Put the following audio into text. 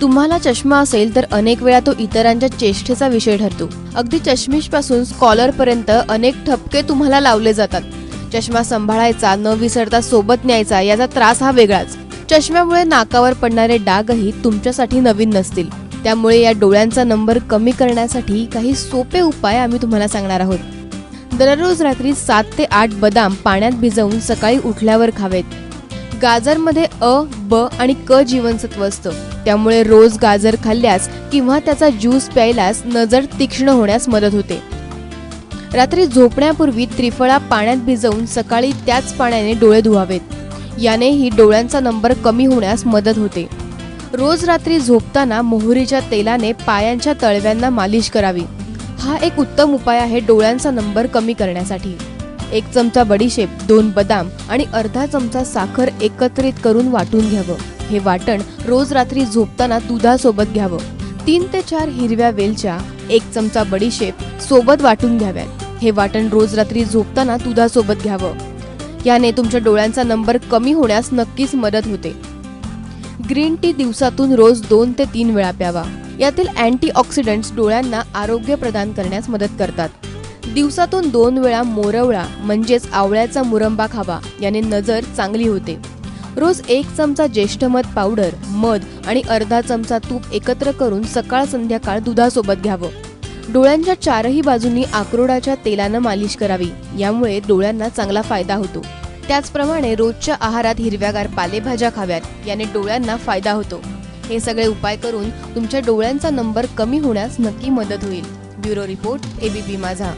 तुम्हाला चष्मा असेल तर अनेक वेळा तो इतरांच्या चेष्टेचा विषय ठरतो. अगदी चष्मिशपासून स्कॉलर पर्यंत अनेक ठपके तुम्हाला लावले जातात. चष्मा सांभाळायचा न विसरता सोबत न्यायचा याचा त्रास हा वेगळाच. चष्म्यामुळे नाकावर पडणारे डागही तुमच्यासाठी नवीन नसतील. त्यामुळे या डोळ्यांचा नंबर कमी करण्यासाठी काही सोपे उपाय आम्ही तुम्हाला सांगणार आहोत. दररोज रात्री सात ते आठ बदाम पाण्यात भिजवून सकाळी उठल्यावर खावेत. गाजरमध्ये अ ब आणि क जीवनसत्व असतं. त्यामुळे रोज गाजर खाल्ल्यास किंवा त्याचा ज्यूस प्यायल्यास नजर तीक्ष्ण होण्यास मदत होते. रात्री झोपण्यापूर्वी त्रिफळा पाण्यात भिजवून सकाळी त्याच पाण्याने डोळे धुवावेत. यानेही डोळ्यांचा नंबर कमी होण्यास मदत होते. रोज रात्री झोपताना मोहरीच्या तेलाने पायांच्या तळव्यांना मालिश करावी. हा एक उत्तम उपाय आहे डोळ्यांचा नंबर कमी करण्यासाठी. एक चमचा बडीशेप दोन बदाम आणि अर्धा चमचा साखर एकत्रित करून वाटून घ्यावं. हे वाटण रोज रात्री झोपताना दुधासोबत घ्यावं. तीन ते चार हिरव्या वेलच्या एक चमचा बडीशेप सोबत वाटून घ्याव्यात. हे वाटण रोज रात्री झोपताना दुधासोबत घ्यावं. याने तुमच्या डोळ्यांचा नंबर कमी होण्यास नक्कीच मदत होते. ग्रीन टी दिवसातून रोज दोन ते तीन वेळा प्यावा. यातील अँटीऑक्सिडंट्स डोळ्यांना आरोग्य प्रदान करण्यास मदत करतात. दिवसातून दोन वेळा मोरवळा म्हणजेच आवळ्याचा मुरंबा खावा याने नजर चांगली होते. रोज एक चमचा ज्येष्ठमध पावडर मध आणि अर्धा चमचा तूप एकत्र करून सकाळ संध्याकाळ दुधासोबत घ्यावं. डोळ्यांच्या चारही बाजूंनी आक्रोडाच्या तेलानं मालिश करावी यामुळे डोळ्यांना चांगला फायदा होतो. त्याचप्रमाणे रोजच्या आहारात हिरव्यागार पालेभाज्या खाव्यात याने डोळ्यांना फायदा होतो. हे सगळे उपाय करून तुमच्या डोळ्यांचा नंबर कमी होण्यास नक्की मदत होईल. ब्युरो रिपोर्ट एबीपी माझा.